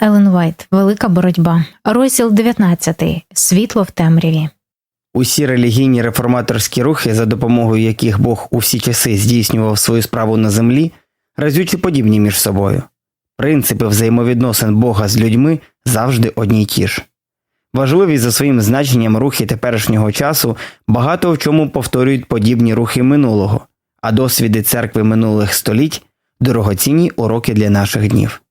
Елен Вайт Велика боротьба. Розділ 19. Світло в темряві. Усі релігійні реформаторські рухи, за допомогою яких Бог у всі часи здійснював свою справу на землі, разючі подібні між собою. Принципи взаємовідносин Бога з людьми завжди одні й ті ж. Важливі за своїм значенням рухи теперішнього часу багато в чому повторюють подібні рухи минулого, а досвіди церкви минулих століть дорогоцінні уроки для наших днів.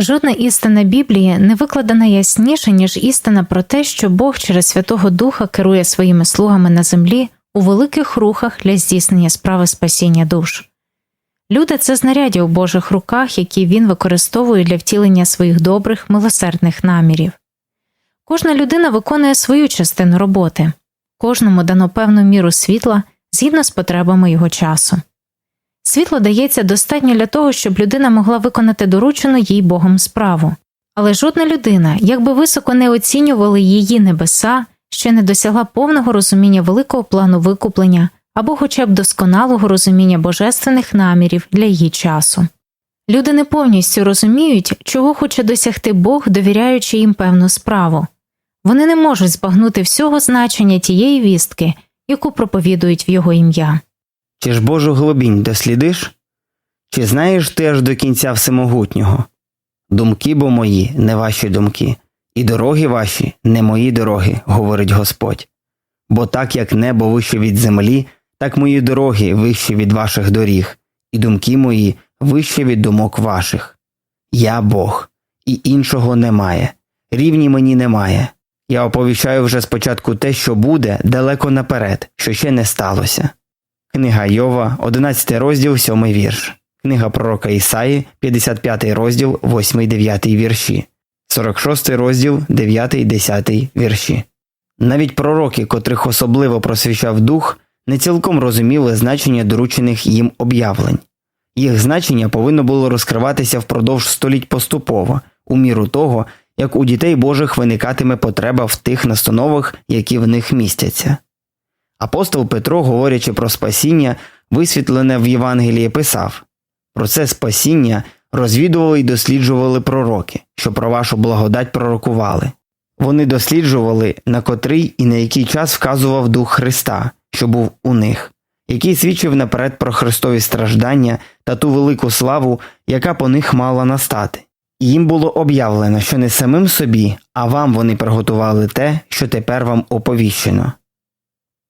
Жодна істина Біблії не викладена ясніше, ніж істина про те, що Бог через Святого Духа керує своїми слугами на землі у великих рухах для здійснення справи спасіння душ. Люди це знаряддя у Божих руках, які він використовує для втілення своїх добрих, милосердних намірів. Кожна людина виконує свою частину роботи, кожному дано певну міру світла згідно з потребами його часу. Світло дається достатньо для того, щоб людина могла виконати доручену їй Богом справу. Але жодна людина, як би високо не оцінювали її небеса, ще не досягла повного розуміння великого плану викуплення або хоча б досконалого розуміння божественних намірів для її часу. Люди не повністю розуміють, чого хоче досягти Бог, довіряючи їм певну справу. Вони не можуть збагнути всього значення тієї вістки, яку проповідують в його ім'я. Чи ж Божу глибінь дослідиш? Чи знаєш ти аж до кінця всемогутнього? Думки бо мої, не ваші думки, і дороги ваші не мої дороги, говорить Господь. Бо так як небо вище від землі, так мої дороги вищі від ваших доріг, і думки мої вище від думок ваших. Я Бог, і іншого немає, рівні мені немає. Я оповіщаю вже спочатку те, що буде далеко наперед, що ще не сталося. Книга Йова, 11 розділ, 7 вірш. Книга пророка Ісаї, 55 розділ, 8 9 вірші. 46 розділ, 9 10 вірші. Навіть пророки, котрих особливо просвіщав дух, не цілком розуміли значення доручених їм об'явлень. Їх значення повинно було розкриватися впродовж століть поступово, у міру того, як у дітей Божих виникатиме потреба в тих настановах, які в них містяться. Апостол Петро, говорячи про спасіння, висвітлене в Євангелії, писав про це спасіння розвідували і досліджували пророки, що про вашу благодать пророкували. Вони досліджували, на котрий і на який час вказував Дух Христа, що був у них, який свідчив наперед про Христові страждання та ту велику славу, яка по них мала настати. І їм було об'явлено, що не самим собі, а вам вони приготували те, що тепер вам оповіщено.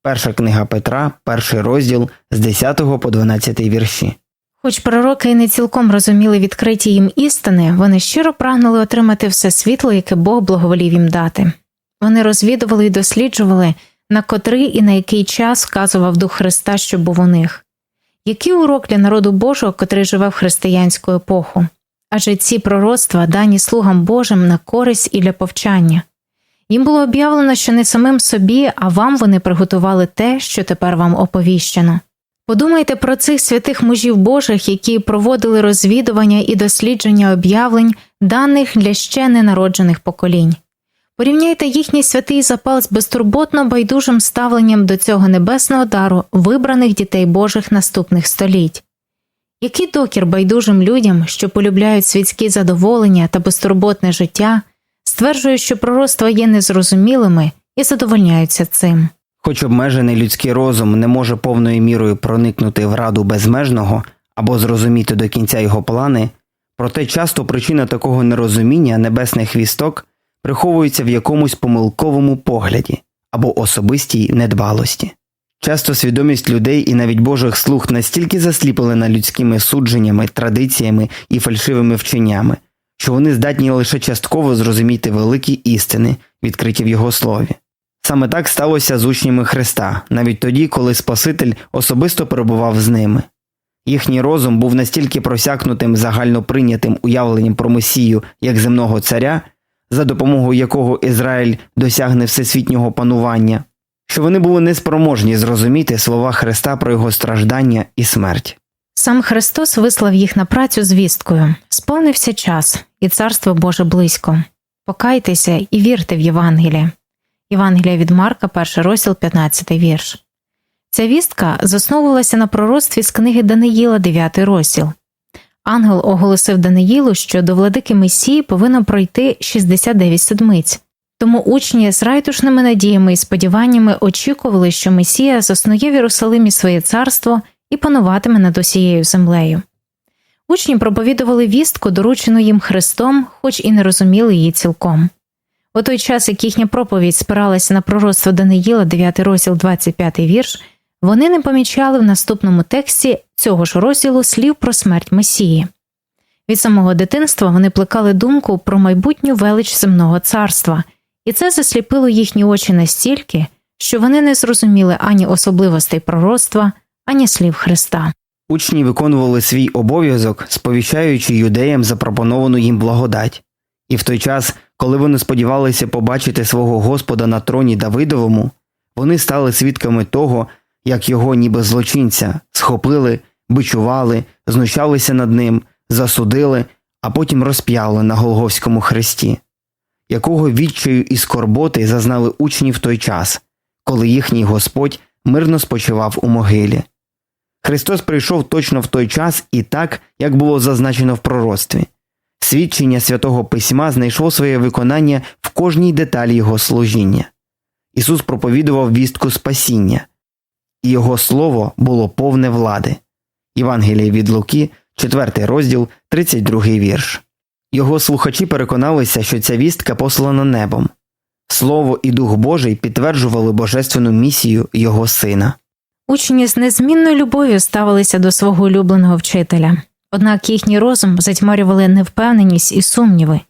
Перша книга Петра, перший розділ з 10 по 12 вірші. Хоч пророки й не цілком розуміли відкриті їм істини, вони щиро прагнули отримати все світло, яке Бог благоволів їм дати. Вони розвідували і досліджували, на котрий і на який час вказував Дух Христа, що був у них. Який урок для народу Божого, котрий живе в християнську епоху? Адже ці пророцтва дані слугам Божим на користь і для повчання. Їм було об'явлено, що не самим собі, а вам вони приготували те, що тепер вам оповіщено. Подумайте про цих святих мужів Божих, які проводили розвідування і дослідження об'явлень, даних для ще ненароджених поколінь. Порівняйте їхній святий запал з безтурботно байдужим ставленням до цього небесного дару вибраних дітей Божих наступних століть. Який докір байдужим людям, що полюбляють світські задоволення та безтурботне життя, стверджує, що пророцтва є незрозумілими і задовольняються цим. Хоч обмежений людський розум не може повною мірою проникнути в раду безмежного або зрозуміти до кінця його плани, проте часто причина такого нерозуміння небесних вісток приховується в якомусь помилковому погляді або особистій недбалості. Часто свідомість людей і навіть Божих слуг настільки засліплена людськими судженнями, традиціями і фальшивими вченнями, що вони здатні лише частково зрозуміти великі істини, відкриті в його слові. Саме так сталося з учнями Христа, навіть тоді, коли Спаситель особисто перебував з ними. Їхній розум був настільки просякнутим загальноприйнятим уявленням про Месію як земного царя, за допомогою якого Ізраїль досягне всесвітнього панування, що вони були неспроможні зрозуміти слова Христа про його страждання і смерть. Сам Христос вислав їх на працю звісткою сповнився час, і царство Боже близько. Покайтеся і вірте в Євангеліє. Євангелія від Марка, 1 розділ, 15 вірш. Ця вістка засновувалася на пророцтві з книги Даниїла, 9 розділ. ангел оголосив Даниїлу, що до владики Месії повинно пройти 69 седмиць. Тому учні з райтушними надіями і сподіваннями очікували, що Месія заснує в Єрусалимі своє царство і пануватиме над усією землею. Учні проповідували вістку, доручену їм Христом, хоч і не розуміли її цілком. У той час, як їхня проповідь спиралася на пророцтво Даниїла, 9 розділ, 25 вірш, вони не помічали в наступному тексті цього ж розділу слів про смерть Месії. Від самого дитинства вони плекали думку про майбутню велич земного царства, і це засліпило їхні очі настільки, що вони не зрозуміли ані особливостей пророцтва, ані слів Христа. Учні виконували свій обов'язок, сповіщаючи юдеям запропоновану їм благодать. І в той час, коли вони сподівалися побачити свого Господа на троні Давидовому, вони стали свідками того, як його ніби злочинця схопили, бичували, знущалися над ним, засудили, а потім розп'яли на Голговському хресті. Якого відчаю і скорботи зазнали учні в той час, коли їхній Господь мирно спочивав у могилі. Христос прийшов точно в той час і так, як було зазначено в пророцтві. Свідчення святого Письма знайшло своє виконання в кожній деталі його служіння. Ісус проповідував вістку спасіння, і Його слово було повне влади. Євангеліє від Луки, 4 розділ, 32 вірш. Його слухачі переконалися, що ця вістка послана небом. Слово і Дух Божий підтверджували божественну місію Його Сина. Учні з незмінною любов'ю ставилися до свого улюбленого вчителя, однак їхній розум затьмарювали невпевненість і сумніви.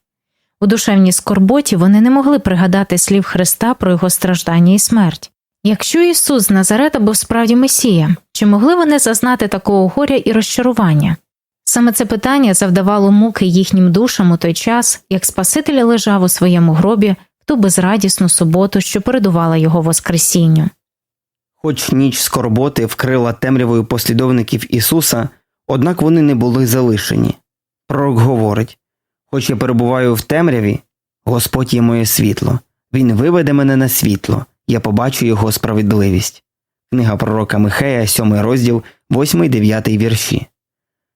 У душевній скорботі вони не могли пригадати слів Христа про його страждання і смерть. Якщо Ісус з Назарета був справді Месія, чи могли вони зазнати такого горя і розчарування? Саме це питання завдавало муки їхнім душам у той час, як Спаситель лежав у своєму гробі в ту безрадісну суботу, що передувала його Воскресінню. Хоч ніч скорботи вкрила темрявою послідовників Ісуса, однак вони не були залишені. Пророк говорить Хоч я перебуваю в темряві, Господь є моє світло, Він виведе мене на світло, я побачу Його справедливість. Книга пророка Михея, 7 розділ, 8-9 вірші.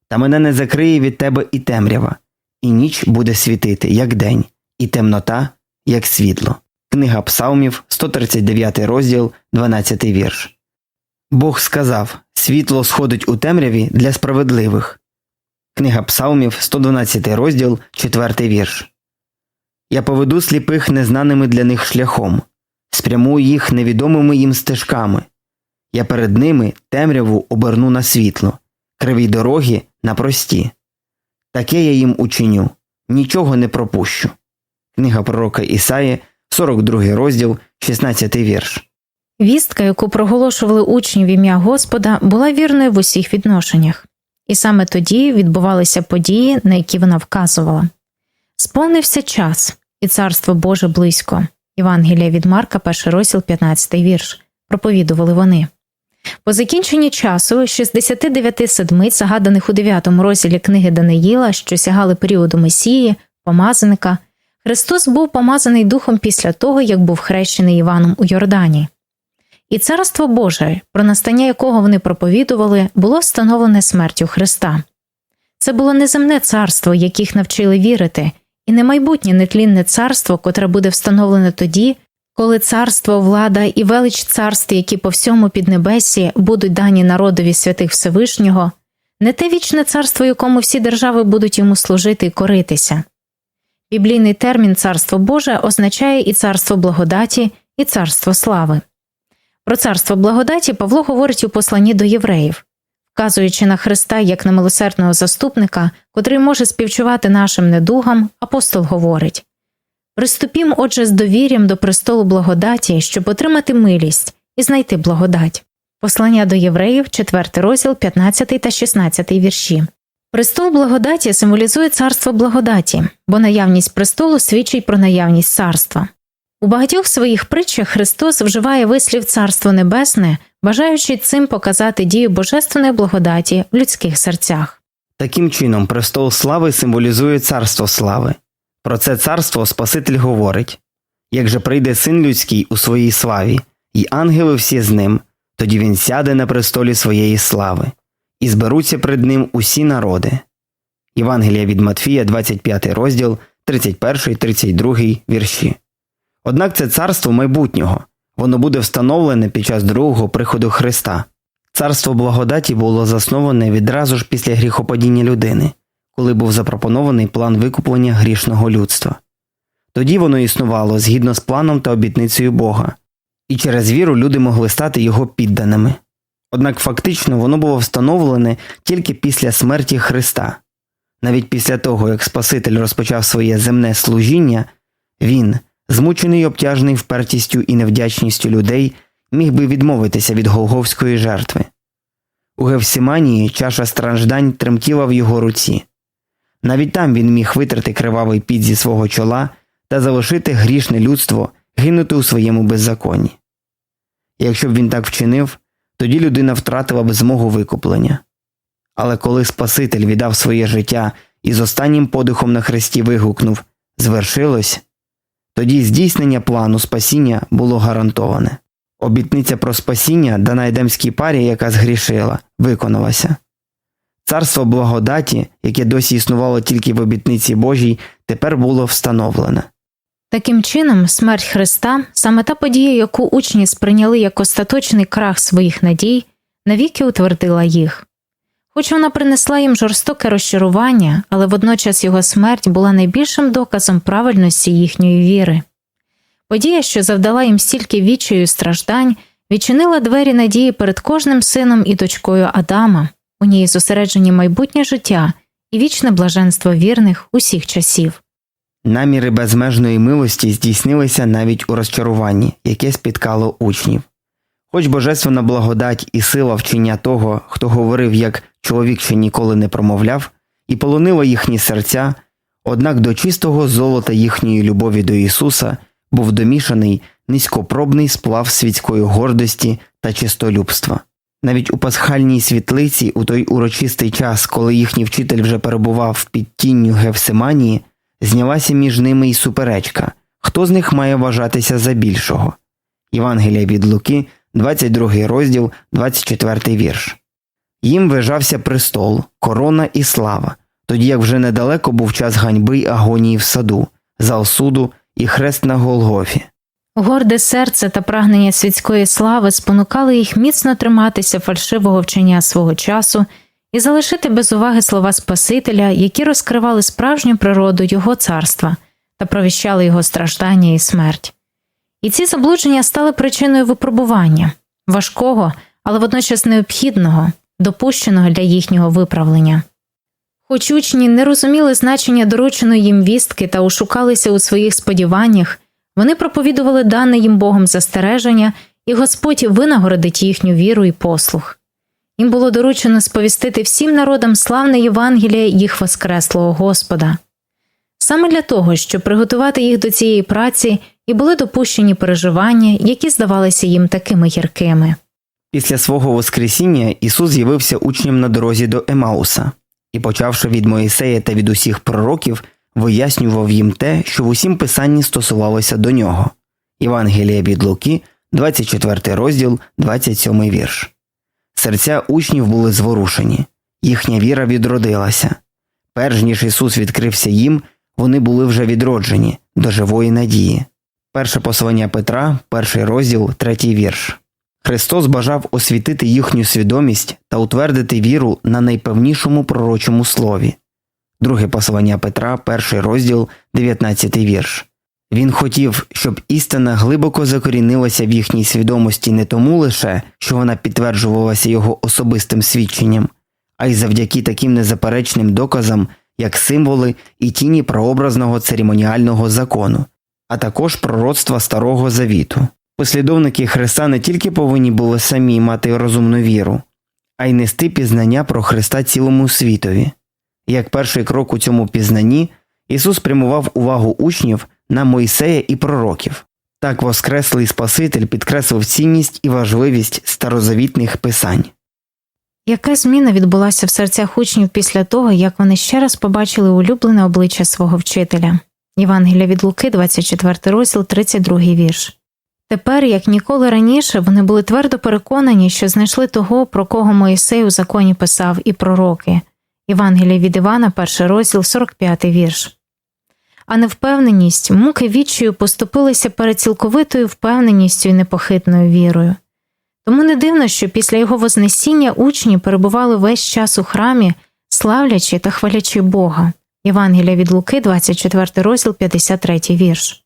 Та мене не закриє від тебе і темрява, і ніч буде світити, як день, і темнота, як світло. Книга Псалмів, 139 розділ, 12 вірш. Бог сказав Світло сходить у темряві для справедливих. Книга Псалмів, 112 розділ, 4 вірш. Я поведу сліпих незнаними для них шляхом, спрямую їх невідомими їм стежками. Я перед ними темряву оберну на світло, криві дороги на прості. Таке я їм учиню, нічого не пропущу. Книга пророка Ісаї, 42 розділ, 16 вірш. Вістка, яку проголошували учні в ім'я Господа, була вірною в усіх відношеннях, і саме тоді відбувалися події, на які вона вказувала. Сповнився час, і царство Боже близько. Євангелія від Марка, 1 розділ, 15 вірш. Проповідували вони. По закінченні часу 69 седмиць, загаданих у 9 розділі книги Даниїла, що сягали періоду Месії, помазаника, Христос був помазаний духом після того, як був хрещений Іваном у Йордані. І царство Боже, про настання якого вони проповідували, було встановлене смертю Христа. Це було неземне царство, яких навчили вірити, і не майбутнє нетлінне царство, котре буде встановлене тоді, коли царство, влада і велич царств, які по всьому піднебесі будуть дані народові святих Всевишнього, не те вічне царство, якому всі держави будуть йому служити і коритися. Біблійний термін Царство Боже означає і царство благодаті, і царство слави. Про царство благодаті Павло говорить у посланні до євреїв, вказуючи на Христа як на милосердного заступника, котрий може співчувати нашим недугам, апостол говорить Приступім, отже, з довір'ям до престолу благодаті, щоб отримати милість і знайти благодать. Послання до євреїв, 4 розділ, 15 та 16 вірші. Престол благодаті символізує царство благодаті, бо наявність престолу свідчить про наявність царства. У багатьох своїх притчах Христос вживає вислів Царство Небесне, бажаючи цим показати дію божественної благодаті в людських серцях. Таким чином, престол слави символізує царство слави. Про це царство Спаситель говорить як же прийде син людський у своїй славі, і ангели всі з ним, тоді він сяде на престолі своєї слави, і зберуться пред ним усі народи. Євангелія від Матфія, 25 розділ, 31, 32 вірші. Однак це царство майбутнього, воно буде встановлене під час другого приходу Христа. Царство благодаті було засноване відразу ж після гріхопадіння людини, коли був запропонований план викуплення грішного людства. Тоді воно існувало згідно з планом та обітницею Бога, і через віру люди могли стати його підданими. Однак фактично воно було встановлене тільки після смерті Христа. Навіть після того, як Спаситель розпочав своє земне служіння, він, змучений і обтяжений впертістю і невдячністю людей, міг би відмовитися від голговської жертви. У Гевсіманії чаша страждань тремтіла в його руці. Навіть там він міг витрати кривавий піт зі свого чола та залишити грішне людство гинути у своєму беззаконні. Якщо б він так вчинив, тоді людина втратила б змогу викуплення. Але коли Спаситель віддав своє життя і з останнім подихом на хресті вигукнув Звершилось, тоді здійснення плану спасіння було гарантоване. Обітниця про спасіння, дана едемській парі, яка згрішила, виконалася. Царство благодаті, яке досі існувало тільки в обітниці Божій, тепер було встановлене. Таким чином, смерть Христа саме та подія, яку учні сприйняли як остаточний крах своїх надій, навіки утвердила їх. Хоч вона принесла їм жорстоке розчарування, але водночас його смерть була найбільшим доказом правильності їхньої віри. Подія, що завдала їм стільки відчаю і страждань, відчинила двері надії перед кожним сином і дочкою Адама, у ній зосереджені майбутнє життя і вічне блаженство вірних усіх часів. Наміри безмежної милості здійснилися навіть у розчаруванні, яке спіткало учнів. Хоч божественна благодать і сила вчення того, хто говорив, як чоловік ще ніколи не промовляв, і полонила їхні серця, однак до чистого золота їхньої любові до Ісуса був домішаний низькопробний сплав світської гордості та чистолюбства. Навіть у пасхальній світлиці, у той урочистий час, коли їхній вчитель вже перебував під тінню Гевсиманії, знялася між ними і суперечка, хто з них має вважатися за більшого. Євангелія від Луки, 22 розділ, 24 вірш. Їм вижався престол, корона і слава, тоді як вже недалеко був час ганьби й агонії в саду, зал суду і хрест на Голгофі. Горде серце та прагнення світської слави спонукали їх міцно триматися фальшивого вчення свого часу і залишити без уваги слова Спасителя, які розкривали справжню природу Його царства та провіщали його страждання і смерть. І ці заблудження стали причиною випробування важкого, але водночас необхідного, допущеного для їхнього виправлення. Хоч учні не розуміли значення дорученої їм вістки та ушукалися у своїх сподіваннях, вони проповідували дане їм Богом застереження, і Господь винагородить їхню віру і послух. Їм було доручено сповістити всім народам славне Євангеліє їх воскреслого Господа. Саме для того, щоб приготувати їх до цієї праці, і були допущені переживання, які здавалися їм такими гіркими. Після свого Воскресіння Ісус з'явився учням на дорозі до Емауса і, почавши від Моїсея та від усіх пророків, вияснював їм те, що в усім писанні стосувалося до нього. Євангелія від Луки, 24 розділ, 27 вірш. Серця учнів були зворушені, їхня віра відродилася. Перш ніж Ісус відкрився їм, вони були вже відроджені до живої надії. Перше послання Петра, перший розділ, третій вірш. Христос бажав освітити їхню свідомість та утвердити віру на найпевнішому пророчому слові. Друге послання Петра, перший розділ, 19 вірш. Він хотів, щоб істина глибоко закорінилася в їхній свідомості не тому лише, що вона підтверджувалася його особистим свідченням, а й завдяки таким незаперечним доказам, як символи і тіні прообразного церемоніального закону, а також пророцтва Старого Завіту. Послідовники Христа не тільки повинні були самі мати розумну віру, а й нести пізнання про Христа цілому світові. Як перший крок у цьому пізнанні, Ісус прямував увагу учнів на Мойсея і пророків. Так Воскреслий Спаситель підкреслив цінність і важливість старозавітних писань. Яка зміна відбулася в серцях учнів після того, як вони ще раз побачили улюблене обличчя свого вчителя? Євангелія від Луки, 24 розділ, 32 вірш. Тепер, як ніколи раніше, вони були твердо переконані, що знайшли того, про кого Моїсей у законі писав і пророки, Євангелія від Івана, перший розділ, 45 вірш. А невпевненість, муки відчаю поступилися перед цілковитою впевненістю і непохитною вірою. Тому не дивно, що після його вознесіння учні перебували весь час у храмі, славлячи та хвалячи Бога. Євангелія від Луки, 24 розділ, 53 вірш.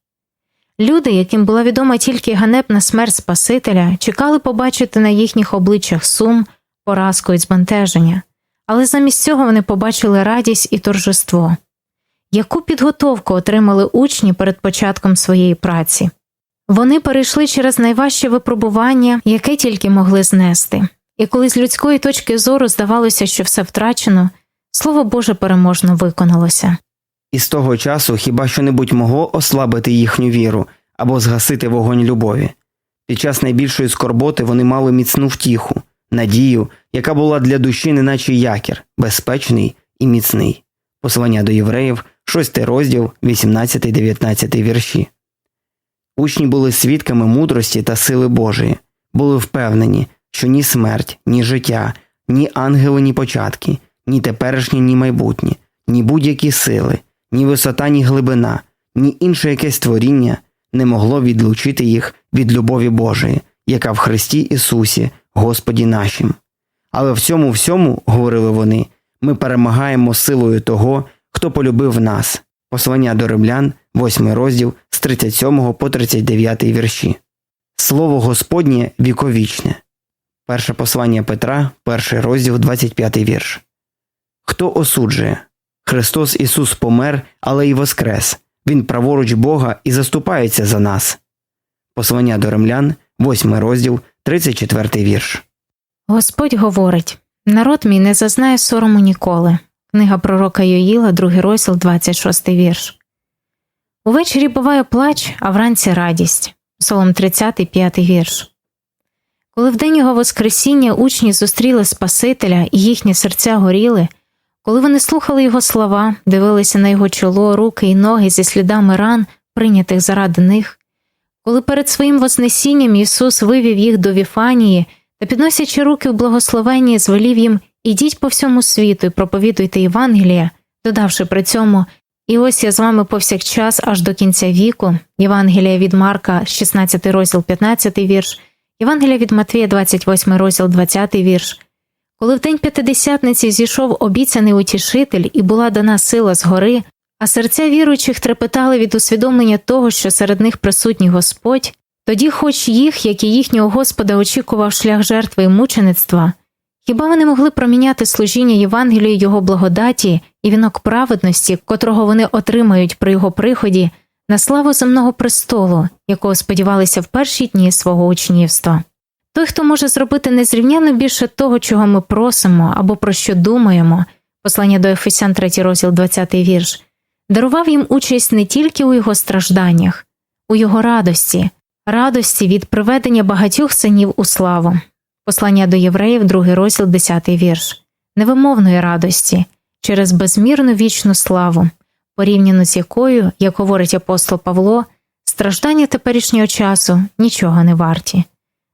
Люди, яким була відома тільки ганебна смерть Спасителя, чекали побачити на їхніх обличчях сум, поразку і збентеження, але замість цього вони побачили радість і торжество. Яку підготовку отримали учні перед початком своєї праці? Вони перейшли через найважче випробування, яке тільки могли знести, і коли з людської точки зору здавалося, що все втрачено, Слово Боже переможно виконалося. І з того часу хіба що небудь могло ослабити їхню віру або згасити вогонь любові. Під час найбільшої скорботи вони мали міцну втіху, надію, яка була для душі неначе якір, безпечний і міцний. Послання до євреїв, 6 розділ, 18-19 вірші. Учні були свідками мудрості та сили Божої, були впевнені, що ні смерть, ні життя, ні ангели, ні початки, ні теперішнє, ні майбутнє, ні будь-які сили, ні висота, ні глибина, ні інше якесь творіння не могло відлучити їх від любові Божої, яка в Христі Ісусі, Господі нашим. Але в цьому всьому, говорили вони, ми перемагаємо силою того, хто полюбив нас. Послання до римлян, 8 розділ з 37 по 39 вірші. Слово Господнє віковічне. Перше послання Петра, перший розділ, 25 вірш. Хто осуджує? Христос Ісус помер, але й воскрес. Він праворуч Бога і заступається за нас. Послання до римлян, 8 розділ, 34 вірш. Господь говорить: народ мій не зазнає сорому ніколи. Книга пророка Йоїла, 2 розділ, 26 вірш. Увечері буває плач, а вранці радість. Псалом 35 вірш. Коли в день його Воскресіння учні зустріли Спасителя і їхні серця горіли, коли вони слухали його слова, дивилися на його чоло, руки і ноги зі слідами ран, прийнятих заради них, коли перед своїм Вознесінням Ісус вивів їх до Віфанії та, підносячи руки в благословенні, звелів їм ідіть по всьому світу і проповідуйте Євангелія, додавши при цьому і ось я з вами повсякчас аж до кінця віку, Євангелія від Марка, 16 розділ, 15 вірш, Євангелія від Матвія, 28 розділ, 20 вірш. Коли в день п'ятидесятниці зійшов обіцяний утішитель і була дана сила згори, а серця віруючих трепетали від усвідомлення того, що серед них присутній Господь, тоді, хоч їх, як і їхнього Господа, очікував шлях жертви і мучеництва, хіба вони могли проміняти служіння Євангелію його благодаті і вінок праведності, котрого вони отримають при його приході, на славу земного престолу, якого сподівалися в перші дні свого учнівства? Той, хто може зробити незрівняно більше того, чого ми просимо або про що думаємо, послання до Ефесян 3 розділ 20 вірш, дарував їм участь не тільки у його стражданнях, у його радості, радості від приведення багатьох синів у славу. Послання до євреїв, 2 розділ 10 вірш, невимовної радості через безмірну вічну славу, порівняно з якою, як говорить апостол Павло, страждання теперішнього часу нічого не варті.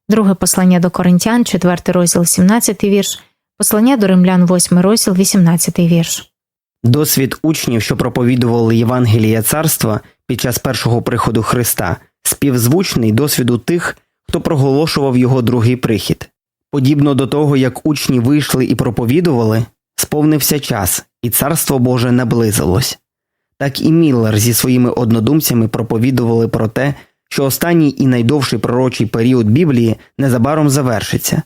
Друге послання до Коринтян, 4 розділ 17 вірш, послання до римлян, 8 розділ 18 вірш. Досвід учнів, що проповідували Євангелія царства під час першого приходу Христа, співзвучний досвіду тих, хто проголошував його другий прихід. Подібно до того, як учні вийшли і проповідували, сповнився час, і царство Боже наблизилось. Так і Міллер зі своїми однодумцями проповідували про те, що останній і найдовший пророчий період Біблії незабаром завершиться,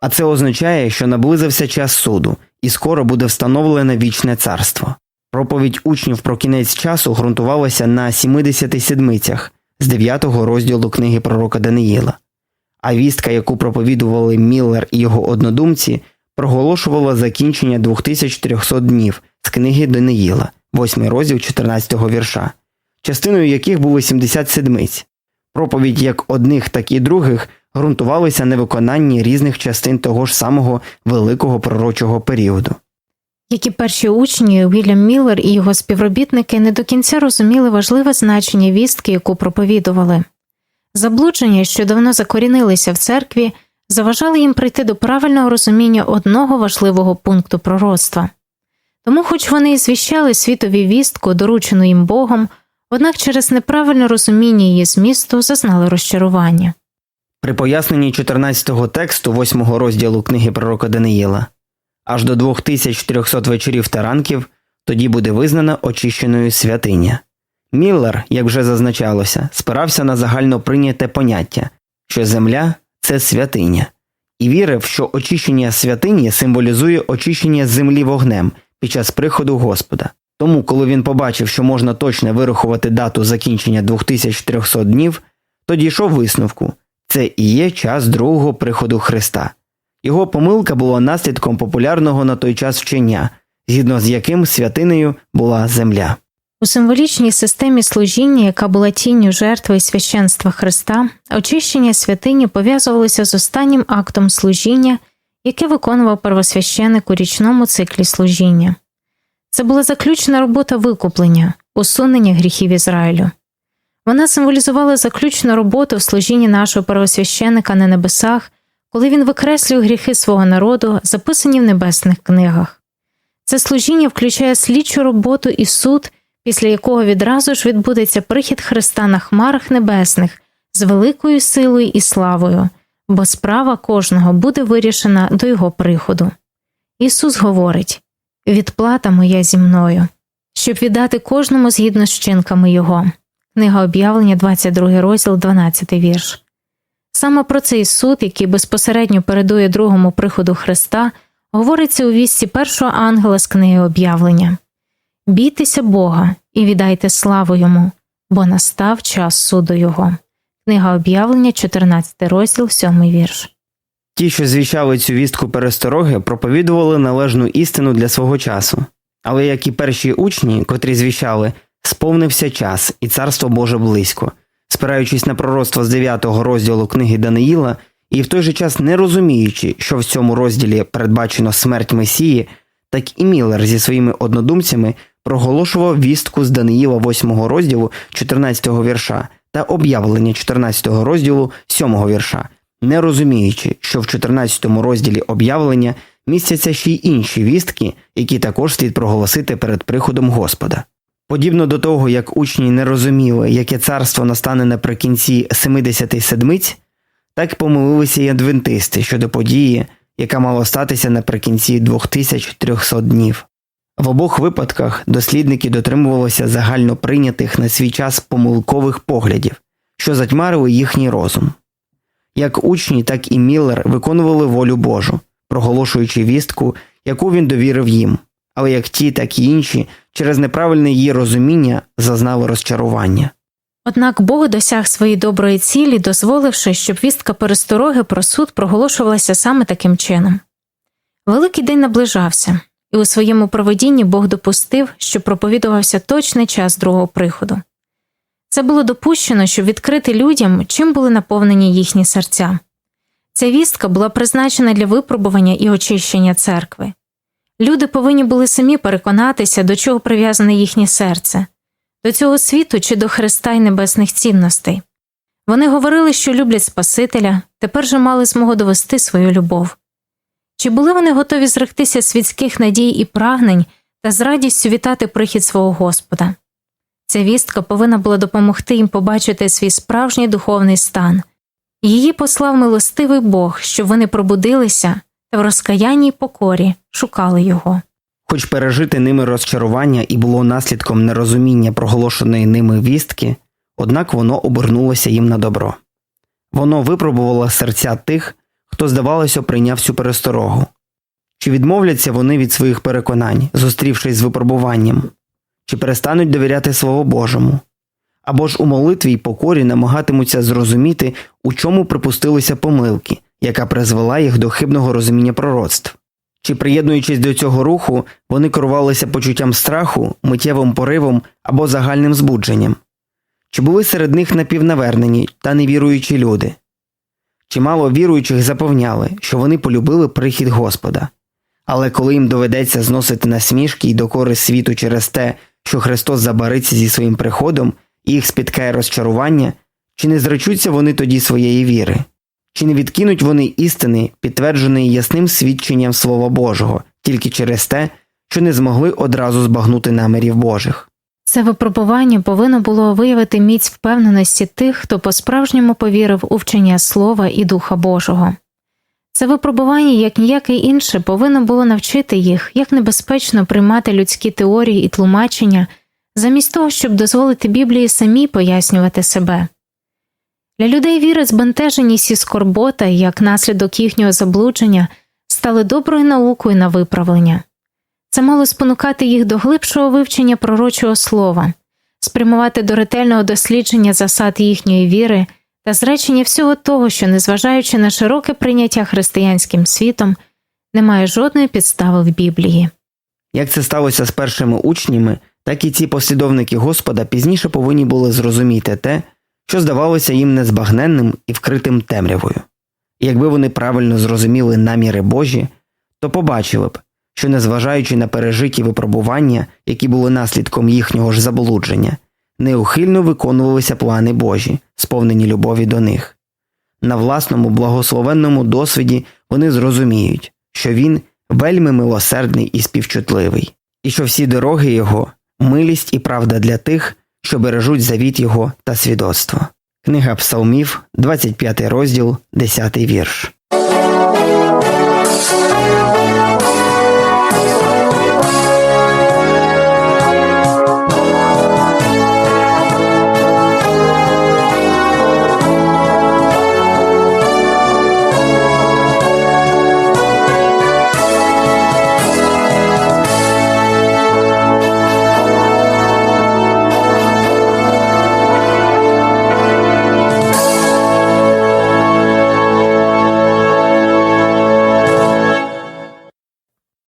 а це означає, що наблизився час суду, і скоро буде встановлене вічне царство. Проповідь учнів про кінець часу ґрунтувалася на 70 седмицях з 9 розділу книги пророка Даниїла, а вістка, яку проповідували Міллер і його однодумці, проголошувала закінчення 2300 днів з книги Даниїла, 8 розділ 14 вірша, частиною яких були 70 седмиць. Проповідь як одних, так і других ґрунтувалися на виконанні різних частин того ж самого великого пророчого періоду. Як і перші учні, Вільям Міллер і його співробітники не до кінця розуміли важливе значення вістки, яку проповідували. Заблудження, що давно закорінилися в церкві, заважали їм прийти до правильного розуміння одного важливого пункту пророцтва. Тому, хоч вони і звіщали світові вістку, доручену їм Богом, однак через неправильне розуміння її змісту зазнали розчарування. При поясненні 14-го тексту 8-го розділу книги пророка Даниїла аж до 2400 вечорів та ранків тоді буде визнана очищеною святиня. Міллер, як вже зазначалося, спирався на загально прийняте поняття, що земля це святиня, і вірив, що очищення святині символізує очищення землі вогнем під час приходу Господа. Тому, коли він побачив, що можна точно вирахувати дату закінчення 2300 днів, то дійшов висновку це і є час другого приходу Христа. Його помилка була наслідком популярного на той час вчення, згідно з яким святинею була земля. У символічній системі служіння, яка була тінню жертви і священства Христа, очищення святині пов'язувалося з останнім актом служіння, яке виконував первосвященик у річному циклі служіння. Це була заключна робота викуплення, усунення гріхів Ізраїлю. Вона символізувала заключну роботу в служінні нашого первосвященика на небесах, коли він викреслює гріхи свого народу, записані в небесних книгах. Це служіння включає слідчу роботу і суд, після якого відразу ж відбудеться прихід Христа на хмарах небесних з великою силою і славою, бо справа кожного буде вирішена до його приходу. Ісус говорить відплата моя зі мною, щоб віддати кожному згідно з вчинками Його. Книга об'явлення, 22 розділ, 12 вірш. Саме про цей суд, який безпосередньо передує другому приходу Христа, говориться у вісті першого ангела з книги об'явлення Бійтеся Бога і віддайте славу йому, бо настав час суду Його. Книга об'явлення, 14 розділ, 7 вірш. Ті, що звіщали цю вістку перестороги, проповідували належну істину для свого часу. Але як і перші учні, котрі звіщали, сповнився час, і царство Боже близько, спираючись на пророцтво з 9 розділу книги Даниїла, і в той же час не розуміючи, що в цьому розділі передбачено смерть Месії, так і Міллер зі своїми однодумцями проголошував вістку з Даниїла 8 розділу 14 вірша та об'явлення 14 розділу 7 вірша, не розуміючи, що в 14 розділі об'явлення містяться ще й інші вістки, які також слід проголосити перед приходом Господа. Подібно до того, як учні не розуміли, яке царство настане наприкінці 70 седмиць, так помилилися й адвентисти щодо події, яка мала статися наприкінці 2300 днів. В обох випадках дослідники дотримувалися загально прийнятих на свій час помилкових поглядів, що затьмарили їхній розум. Як учні, так і Міллер виконували волю Божу, проголошуючи вістку, яку він довірив їм, але як ті, так і інші, через неправильне її розуміння зазнали розчарування. Однак Бог досяг своєї доброї цілі, дозволивши, щоб вістка перестороги про суд проголошувалася саме таким чином. Великий день наближався, і у своєму проведінні Бог допустив, що проповідувався точний час другого приходу. Це було допущено, щоб відкрити людям, чим були наповнені їхні серця. Ця вістка була призначена для випробування і очищення церкви. Люди повинні були самі переконатися, до чого прив'язане їхнє серце, до цього світу чи до Христа й небесних цінностей. Вони говорили, що люблять Спасителя, тепер же мали змогу довести свою любов. Чи були вони готові зректися світських надій і прагнень та з радістю вітати прихід свого Господа? Ця вістка повинна була допомогти їм побачити свій справжній духовний стан. Її послав милостивий Бог, щоб вони пробудилися та в розкаянній покорі шукали його. Хоч пережити ними розчарування і було наслідком нерозуміння проголошеної ними вістки, однак воно обернулося їм на добро. Воно випробувало серця тих, хто, здавалося, прийняв цю пересторогу. Чи відмовляться вони від своїх переконань, зустрівшись з випробуванням, чи перестануть довіряти Слову Божому, або ж у молитві й покорі намагатимуться зрозуміти, у чому припустилися помилки, яка призвела їх до хибного розуміння пророцтв. Чи, приєднуючись до цього руху, вони керувалися почуттям страху, миттєвим поривом або загальним збудженням? Чи були серед них напівнавернені та невіруючі люди? Чимало віруючих запевняли, що вони полюбили прихід Господа, але коли їм доведеться зносити насмішки й докори світу через те, що Христос забариться зі своїм приходом і їх спіткає розчарування, чи не зречуться вони тоді своєї віри? Чи не відкинуть вони істини, підтвердженої ясним свідченням Слова Божого, тільки через те, що не змогли одразу збагнути намірів Божих. Це випробування повинно було виявити міць впевненості тих, хто по-справжньому повірив у вчення Слова і Духа Божого. Це випробування, як ніяке інше, повинно було навчити їх, як небезпечно приймати людські теорії і тлумачення, замість того, щоб дозволити Біблії самі пояснювати себе. Для людей віри збентеженість і скорбота, як наслідок їхнього заблудження, стали доброю наукою на виправлення. Це мало спонукати їх до глибшого вивчення пророчого слова, спрямувати до ретельного дослідження засад їхньої віри та зречення всього того, що, незважаючи на широке прийняття християнським світом, немає жодної підстави в Біблії. Як це сталося з першими учнями, так і ці послідовники Господа пізніше повинні були зрозуміти те, що здавалося їм незбагненним і вкритим темрявою. І якби вони правильно зрозуміли наміри Божі, то побачили б, що незважаючи на пережиті випробування, які були наслідком їхнього ж заблудження, неухильно виконувалися плани Божі, сповнені любові до них. На власному благословенному досвіді вони зрозуміють, що він вельми милосердний і співчутливий, і що всі дороги його милість і правда для тих, що бережуть завіт його та свідоцтво. Книга Псалмів, 25 розділ, 10 вірш.